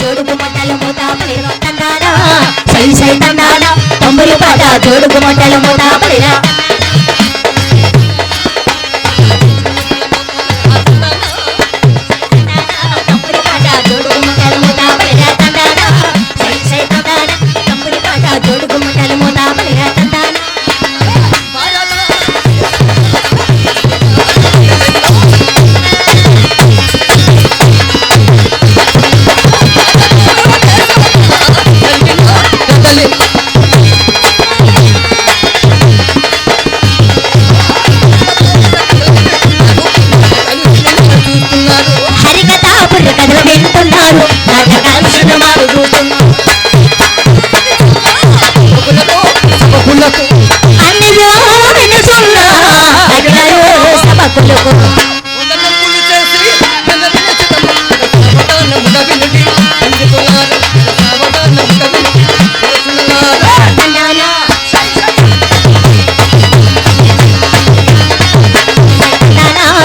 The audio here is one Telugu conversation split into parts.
జోడుగు మొట్టలు మూత పడిరా తందానా సై సై తందానా తమ్ముడు పాట జోడుగు మొట్టలు మూత పడిరా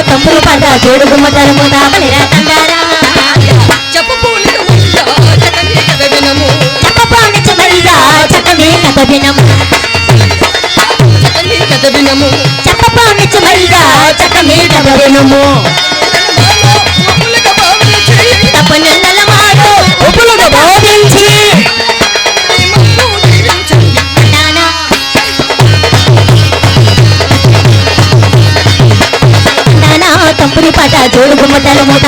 తమ్ముడు పంట జోడు గుమ్మటాలు మూత కథ వినము కథ వినము చెప్పని కథ వినము తమ్ముడు పాట జోడు గుమ్మటాలు మూత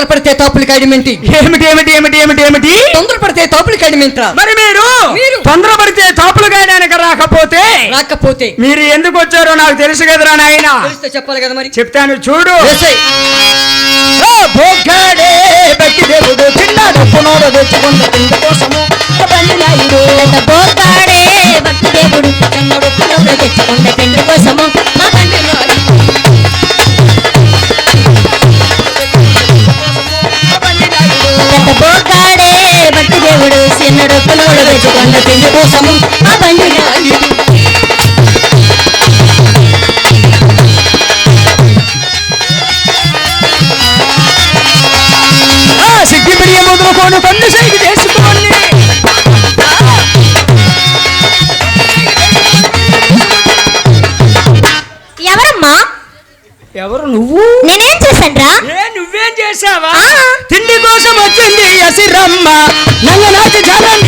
బలిరా తందానా తొందరపడితే తాపులకి అడిమెంటి ఏమిటి ఏమిటి ఏమిటి ఏమిటి ఏమిటి? తొందరపడితే తాపులకి అడిమెంట్రా మరి మీరు మీరు తొందరపడితే తాపులు గాయడానికి రాకపోతే రాకపోతే మీరు ఎందుకు వచ్చారో నాకు తెలుసు కదరా నాయన. తెలిస్తే చెప్పాలి కదా మరి. చెప్తాను చూడు. బొగ్గాడే బట్టి దేవుడు చిన్నాడు పునోడు తెచ్చుకున్న కోసము. దేవుడు పునరు తెచ్చుకున్న పెండి కోసము. పునరు తెచ్చుకున్న పెండి కోసము మా బండి నాయుడు. ఆ సిగ్గి బిడియ మొదలుకోను కన్ను సైకి చేసుకోండి ఎవరమ్మా ఎవరు నువ్వు నేనేం చేశానురా ఏ నువ్వేం చేసావా ఆ. తిండి కోసం వచ్చింది అసిరమ్మ నంగనాచి జాలని భక్తి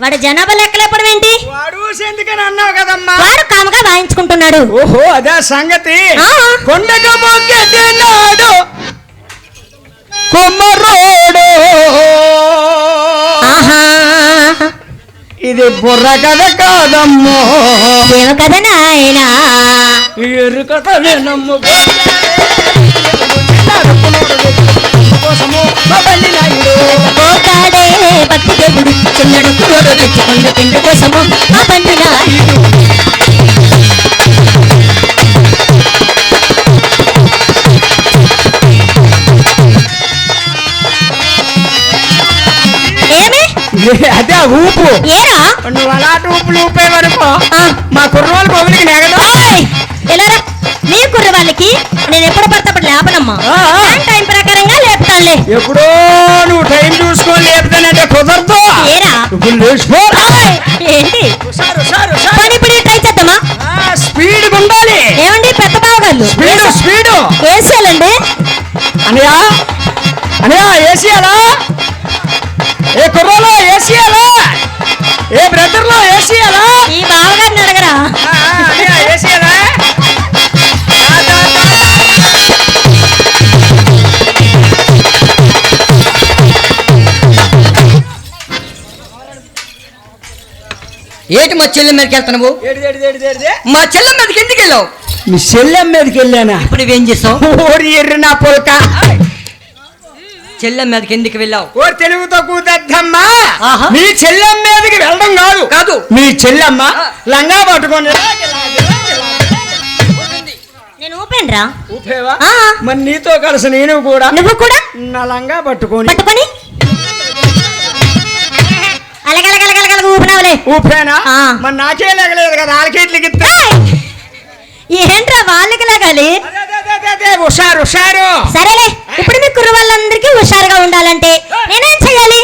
వాడు జనాభా లెక్కలేపడం ఏంటి? వాడు ఎందుకని అన్నావు కదమ్మా? వాడు కాముగా వాయించుకుంటున్నాడు. ఓహో అదే సంగతి. కొండకు మొక్కెట్టినాడు కుమ్మరోడు. ఆహా. ఇది బుర్ర కథ కాదమ్మో. ఏమ కదా నాయనా? ఎరు కథ వినమ్ము కోసము. బండి నాయుడు. పోకాడే భక్తి దేవుడు. చిన్నడు కుర్రోడు తెచ్చుకున్న పిండి కోసము. బండి నాయుడు. అదే ఊపు. ఏరా? నువ్వు అలాంటి ఊపులు ఊపే వరకు. మా కుర్రోళ్ళు పబ్లిక్ నెగదు! ఎలారా మీ కుర్ర వాళ్ళకి నేను ఎప్పుడు పడితే లేపనమ్మా. ఎప్పుడో నువ్వు టైం చూసుకొని లేపుతానంటే కుదరదు. ఏరా? ఇప్పుడు ఏంటి. పోనీ ట్రై చేద్దామా? స్పీడ్ ఉండాలి ఏమండి పెద్ద బావగాళ్ళు? Speed speed. వేసేయాలండి అనయా అనయా ఏసీయాలా? ఏ కుర్రలో ఏసీయాలా? ఏ బ్రదర్లో ఏసీయాలా? ఈ బావగారిని అడగరా? ఏంటి మా చెల్లె మీదకి వెళ్తున్నావు? మా చెల్లె మీదకి ఎందుకు వెళ్ళావు? మీ చెల్లెం మీదకి వెళ్ళానా? ఇప్పుడు చేసావు ఓరి ఎర్రి నా పొలక. చెల్లె మీదకి ఎందుకు వెళ్ళావు? ఓరి తెలుగుతో కూతద్దమ్మా. ఆహా. మీ చెల్లెం మీదకి వెళ్ళడం కాదు. కాదు. మీ చెల్లెమ్మ. లంగా పట్టుకొని నేను ఊపేండ్రా ఊపేవా? ఆ. మరి నీతో కలిసి నేను కూడా నువ్వు కూడా? నా లంగా పట్టుకొని పట్టుకొని? ఊపినావులే ఊపేనా ఆ. మరి నాకే లేగలేదు కదా ఆలకేట్లకి ఏంట్రా వాళ్ళకి లాగాలి? హుషారు హుషారు. సరేలే ఇప్పుడు మీ కుర్ర వాళ్ళందరికీ హుషారుగా ఉండాలంటే నేనేం చెయ్యాలి?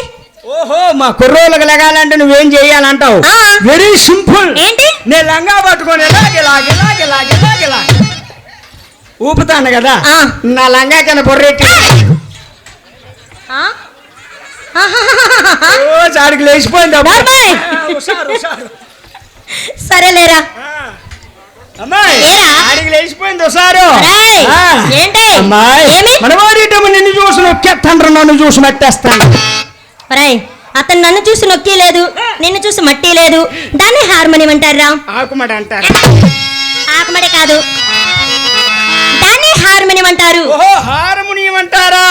ఓహో మా కుర్రోళ్ళకి లెగాలంటే నువ్వేం చెయ్యాలంటావు? ఆ. వెరీ సింపుల్ ఏంటి? నేను లంగా పట్టుకొని ఇలాగే లాగే లాగే లాగే లాగే లాగే ఊపుతాను కదా? ఆ. నా లంగా కింద బొర్రెట్టి ఆ? లేచిపోయింది సరేలేరా? ఆడికి లేచిపోయింది? మనవాడేటమ్మ నిన్ను చూసి నొక్కేస్తాండ్రు నన్ను చూసి మెట్టేస్తాను. అతను నన్ను చూసి నొక్కి లేదు నిన్ను చూసి మట్టి లేదు దాన్ని హార్మోనియం అంటారా ఆకుమడ అంటారు. ఆకమడి కాదు. హార్మోనియం అంటారు ఓహో హార్మోనియం అంటారా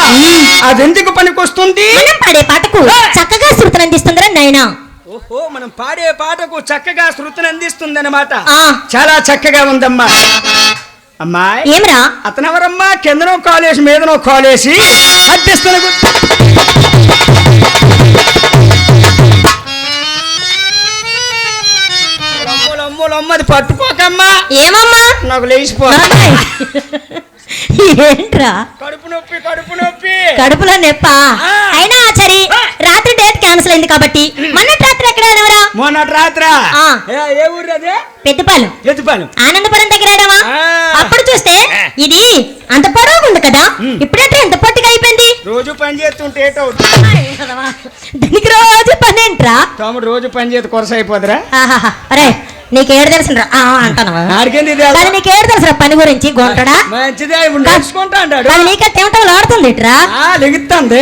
అదెందుకు పనికొస్తుంది? మనం పాడే పాటకు చక్కగా శృతిని అందిస్తుందిరా నాయనా. ఓహో మనం పాడే పాటకు చక్కగా శృతిని అందిస్తుంది అనమాట. చాలా చక్కగా ఉందమ్మా. అమ్మాయి ఏమిరా? అతనెవరమ్మా? కిందనో కాలేసి మీదనో కాలేసి అమ్మది పట్టుకోకమ్మా. ఏమమ్మా? నాకు లేచిపో. ఏంట్రా? కడుపు నొప్పి కడుపు నొప్పి. కడుపులో నెప్ప. అయినా ఆచారి రాత్రి డేట్ క్యాన్సిల్ అయింది కాబట్టి మొన్నటి రాత్రి ఎక్కడ వెళ్ళవరా మొన్నటి రాత్రా. ఏ- ఊరు అదే? పెద్దపాలు. ఎత్తుపాను ఆనందపురం దగ్గర ఆడావా? ఆ. అప్పుడు చూస్తే ఇది అంత పొడవుగా ఉంది కదా ఇప్పుడైతే ఎంత పొట్టిగా అయిపోయింది? రోజు పని చేస్తుంటే దీనికి రోజు పని ఏంట్రా? తమ్ముడు రోజు పని చేతి కొరస అయిపోదురా ఆహాహా. అరే నీకేడు ఆడికేంది ఇది? కానీ నీకేడు తెలుసురా పని గురించి? గొంటడా మంచిదే అంటాడు. నీకే ఆడుతుంది ఇట్రా? లెగుతుంది.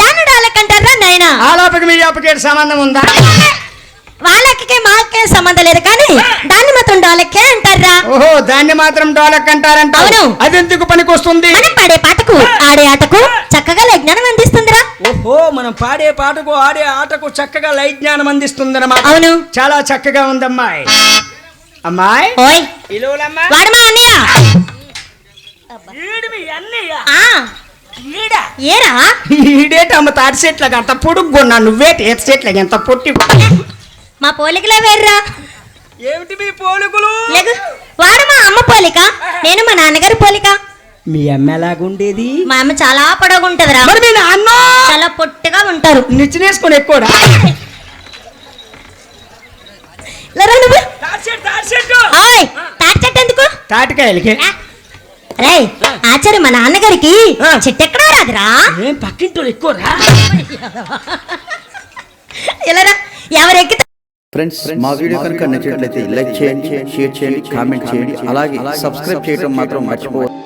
దాన్ని నాయనా? ఆలోపకి మీ అప్పకేటి సంబంధం ఉందా? వాళ్ళకి మాకే సంబంధం లేదు కానీ దాన్ని మాత్రం డాలకే అంటారా? ఓహో దాన్ని మాత్రం డోలక్ అంటారంట అవును. అది ఎందుకు పనికొస్తుంది మనం పాడే పాటకు ఆడే ఆటకు చక్కగా మనం పాడే పాటకు ఆడే ఆటకు చక్కగా లైట్ జ్ఞానం అందిస్తుంది అవును. చాలా చక్కగా ఉందమ్మాయి. అమ్మాయి? వాడు మా అన్నయ్య? ఏరా? ఈడేటి అమ్మ తాటి చెట్లకి అంత పొడుగున్నా నువ్వేటి ఈత చెట్లకి ఎంత పొట్టి మా పోలికలే వేర్రా. ఏమిటి మీ పోలుకులు? లేకు వాడు మా అమ్మ పోలిక నేను మా నాన్నగారి పోలిక. మీ అమ్మ ఎలాగుండేది? మా అమ్మ చాలా పొడవుంటదిరా మరి మీ నాన్న? చాలా పొట్టిగా ఉంటారు. నిచ్చినేసుకొని ఎందుకు? తాటికాయలకి. రేయ్ ఆచార్య మా నాన్నగారికి. చెట్టు ఎక్కడా రాదురా? ఏం పక్కింటోళ్ళు ఎక్కువరా? ఇలా ఎవరెక్కి ఫ్రెండ్స్ మా వీడియో కనుక నచ్చినట్లయితే లైక్ చేయండి షేర్ చేయండి కామెంట్ చేయండి అలాగే సబ్స్క్రైబ్ చేయడం మాత్రం మర్చిపోవద్దు.